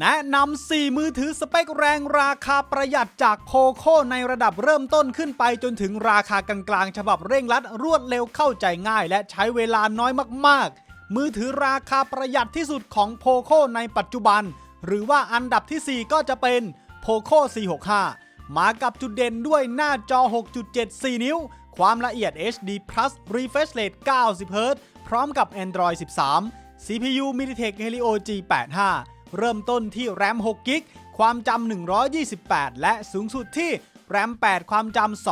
แนะนำ 4 มือถือสเปคแรงราคาประหยัดจากโคโคในระดับเริ่มต้นขึ้นไปจนถึงราคากลางๆ ฉบับเร่งรัดรวดเร็วเข้าใจง่าย และใช้เวลาน้อยมากๆ มือถือราคาประหยัดที่สุดของโ o โ o ในปัจจุบัน หรือว่าอันดับทีสี่4 ก็จะเป็น POCO C65 มากับจุดเด่นด้วยหน้าจอ 6.74 นิ้ว ความละเอียด HD Plus Refresh Rate 90 Hz พร้อมกับ Android 13 CPU MediaTek Helio G85 เริ่มต้นที่ RAM 6 g b ความจำ 128 และสูงสุดที่ RAM 8ความจำ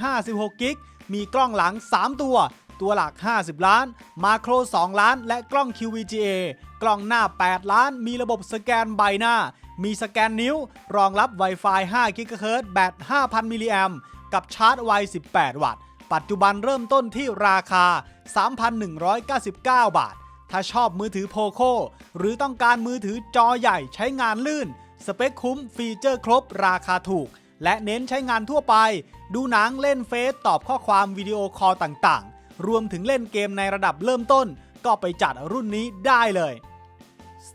256 g b มีกล้องหลัง 3 ตัว ตัวหลัก 50 ล้าน มาโคร 2 ล้าน และกล้อง QVGA กล้องหน้า 8 ล้าน มีระบบสแกนใบหน้า มีสแกนนิ้ว รองรับ Wi-Fi 5 GHz แบต 5,000 มิลลิแอมกับชาร์จไว 18 วัตต์ ปัจจุบันเริ่มต้นที่ราคา 3,199 บาท ถ้าชอบมือถือโ o โ o หรือต้องการมือถือจอใหญ่ใช้งานลื่น สเปคคุ้มฟีเจอร์ครบราคาถูก และเน้นใช้งานทั่วไป ดูหนังเล่นเฟซตอบข้อความวิดีโอคอลต่างๆ รวมถึงเล่นเกมในระดับเริ่มต้น ก็ไปจัดรุ่นนี้ได้เลย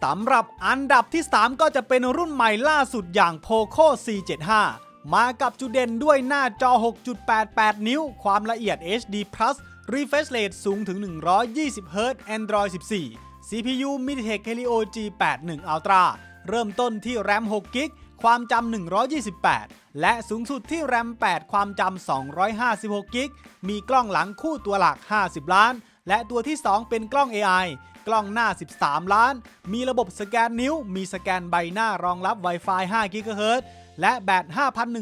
สำหรับอันดับที่ 3 ก็จะเป็นรุ่นใหม่ล่าสุดอย่าง POCO C75 มากับจุดเด่นด้วยหน้าจอ 6.88 นิ้ว ความละเอียด HD Plus Refresh Rate สูงถึง 120 Hz Android 14 CPU MediaTek Helio G81 Ultra เริ่มต้นที่ RAM 6 g b ความจำ 128 และสูงสุดที่ RAM 8ความจำ 256 g b มีกล้องหลังคู่ตัวหลัก 50 ล้าน และตัวที่ 2 เป็นกล้อง AI กล้องหน้า 13 ล้าน มีระบบสแกนนิ้ว มีสแกนใบหน้ารองรับ Wi-Fi 5 GHz และแบต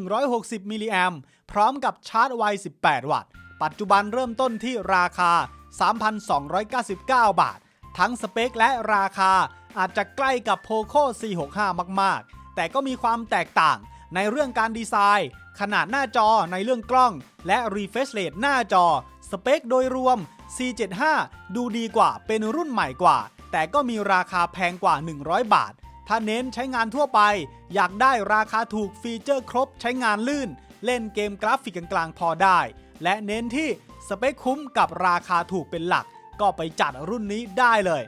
5,160 มิลลิแอมพร้อมกับชาร์จไว 18 วัตต์ ปัจจุบันเริ่มต้นที่ราคา 3,299 บาท ทั้งสเปคและราคาอาจจะใกล้กับ POCO C65 มาก ๆ แต่ก็มีความแตกต่างในเรื่องการดีไซน์ ขนาดหน้าจอในเรื่องกล้อง และ refresh rate หน้าจอ สเปคโดยรวม C75 ดูดีกว่าเป็นรุ่นใหม่กว่า แต่ก็มีราคาแพงกว่า 100 บาท ถ้าเน้นใช้งานทั่วไป อยากได้ราคาถูกฟีเจอร์ครบใช้งานลื่น เล่นเกมกราฟิกกลางๆพอได้ และเน้นที่สเปคคุ้มกับราคาถูกเป็นหลัก ก็ไปจัดรุ่นนี้ได้เลย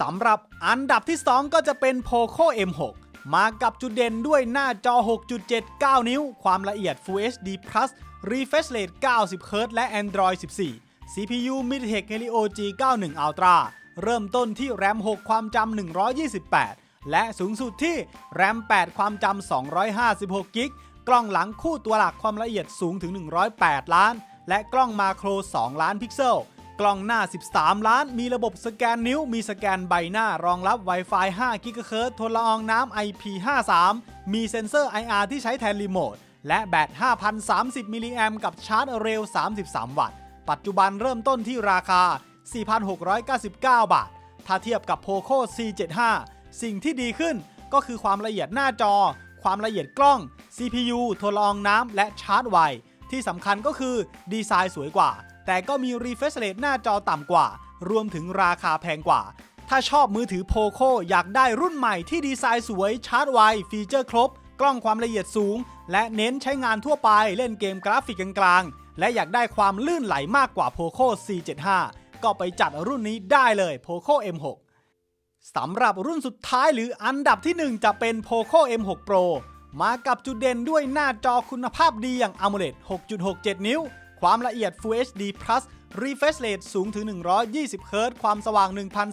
สำหรับอันดับที่ 2 ก็จะเป็น POCO M6 มากับจุดเด่นด้วยหน้าจอ 6.79 นิ้ว ความละเอียด Full HD Plus Refresh Rate 90 Hz และ Android 14 CPU MediaTek Helio G91 Ultra เริ่มต้นที่ RAM 6ความจำ 128 และสูงสุดที่ RAM 8ความจำ 256กิก กล้องหลังคู่ตัวหลักความละเอียดสูงถึง 108 ล้าน และกล้องมาโคร 2 ล้านพิกเซล กล้องหน้า 13 ล้าน มีระบบสแกนนิ้ว มีสแกนใบหน้ารองรับ Wi-Fi 5 GHz ทนละอองน้ำ IP53 มีเซ็นเซอร์ IR ที่ใช้แทนรีโมท และแบต 5,030 มิลลิแอมกับชาร์จเร็ว 33 วัตต์ ปัจจุบันเริ่มต้นที่ราคา 4,699 บาท ถ้าเทียบกับ POCO C75 สิ่งที่ดีขึ้นก็คือความละเอียดหน้าจอ ความละเอียดกล้อง CPU ทนลอองน้ำและชาร์จไว ที่สำคัญก็คือดีไซน์สวยกว่า แต่ก็มี refresh rate หน้าจอต่ำกว่า รวมถึงราคาแพงกว่า ถ้าชอบมือถือ POCO อยากได้รุ่นใหม่ที่ดีไซน์สวยชาร์จไว ฟีเจอร์ครบ กล้องความละเอียดสูง และเน้นใช้งานทั่วไปเล่นเกมกราฟิกกลางๆและอยากได้ความลื่นไหลมากกว่า POCO C75 ก็ไปจัดรุ่นนี้ได้เลย POCO M6 สำหรับรุ่นสุดท้ายหรืออันดับที่ 1 จะเป็น POCO M6 Pro มากับจุดเด่นด้วยหน้าจอคุณภาพดีอย่าง AMOLED 6.67 นิ้ว ความละเอียด Full HD Plus Refresh Rate สูงถึง 120 Hz ความสว่าง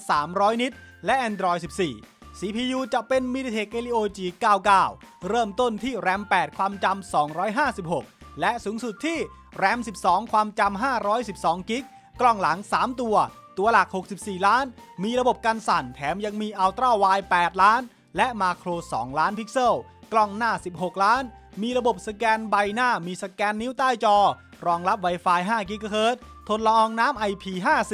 1,300 นิต และ Android 14 CPU จะเป็น MediaTek Helio G99 เริ่มต้นที่ RAM 8 ความจำ 256 และสูงสุดที่ RAM 12 ความจำ 512 กิก กล้องหลัง 3 ตัว ตัวหลัก 64 ล้าน มีระบบกันสั่นแถมยังมี Ultra Wide 8 ล้าน และมาโคร2ล้านพิกเซล กล้องหน้า 16 ล้าน มีระบบสแกนใบหน้า มีสแกนนิ้วใต้จอ รองรับ Wi-Fi 5 GHz ทนละอองน้ำ IP54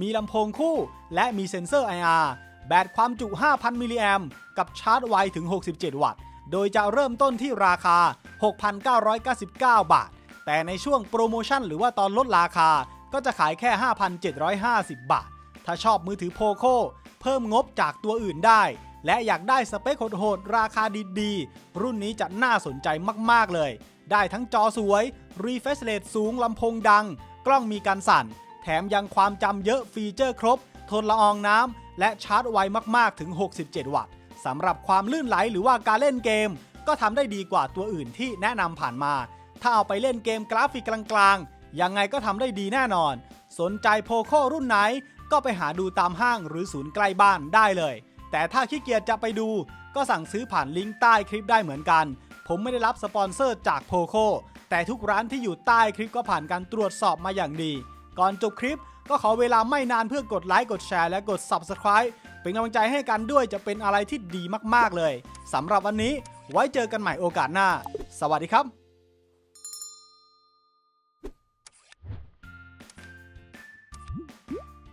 มีลำโพงคู่ และมีเซ็นเซอร์ IR แบตความจุ 5,000 มิลลิแอมกับชาร์จไวถึง 67 วัตต์ โดยจะเริ่มต้นที่ราคา 6,999 บาท แต่ในช่วงโปรโมชั่นหรือว่าตอนลดราคา ก็จะขายแค่ 5,750 บาท ถ้าชอบมือถือโ o โ o เพิ่มงบจากตัวอื่นได้ และอยากได้สเปคโหดๆราคาดีๆ รุ่นนี้จะน่าสนใจมากๆเลย ได้ทั้งจอสวย refresh rate สูงลำโพงดัง กล้องมีการสั่น แถมยังความจำเยอะฟีเจอร์ครบ ทนละอองน้ำและชาร์จไวมากๆถึง 67 วัตต์สสำหรับความลื่นไหลหรือว่าการเล่นเกม ก็ทำได้ดีกว่าตัวอื่นที่แนะนำผ่านมา ถ้าเอาไปเล่นเกมกราฟิกกลางๆ ยังไงก็ทำได้ดีแน่นอน สนใจโพโครุ่นไหน ก็ไปหาดูตามห้างหรือศูนย์ใกล้บ้านได้เลย แต่ถ้าขี้เกียจจะไปดู ก็สั่งซื้อผ่านลิงก์ใต้คลิปได้เหมือนกัน ผมไม่ได้รับสปอนเซอร์จากโพโคแต่ทุกร้านที่อยู่ใต้คลิปก็ผ่านการตรวจสอบมาอย่างดี ก่อนจบคลิปก็ขอเวลาไม่นานเพื่อกดไลค์กดแชร์และกด Subscribe เป็นกำลังใจให้กันด้วยจะเป็นอะไรที่ดีมากๆเลยสำหรับวันนี้ไว้เจอกันใหม่โอกาสหน้า สวัสดีครับ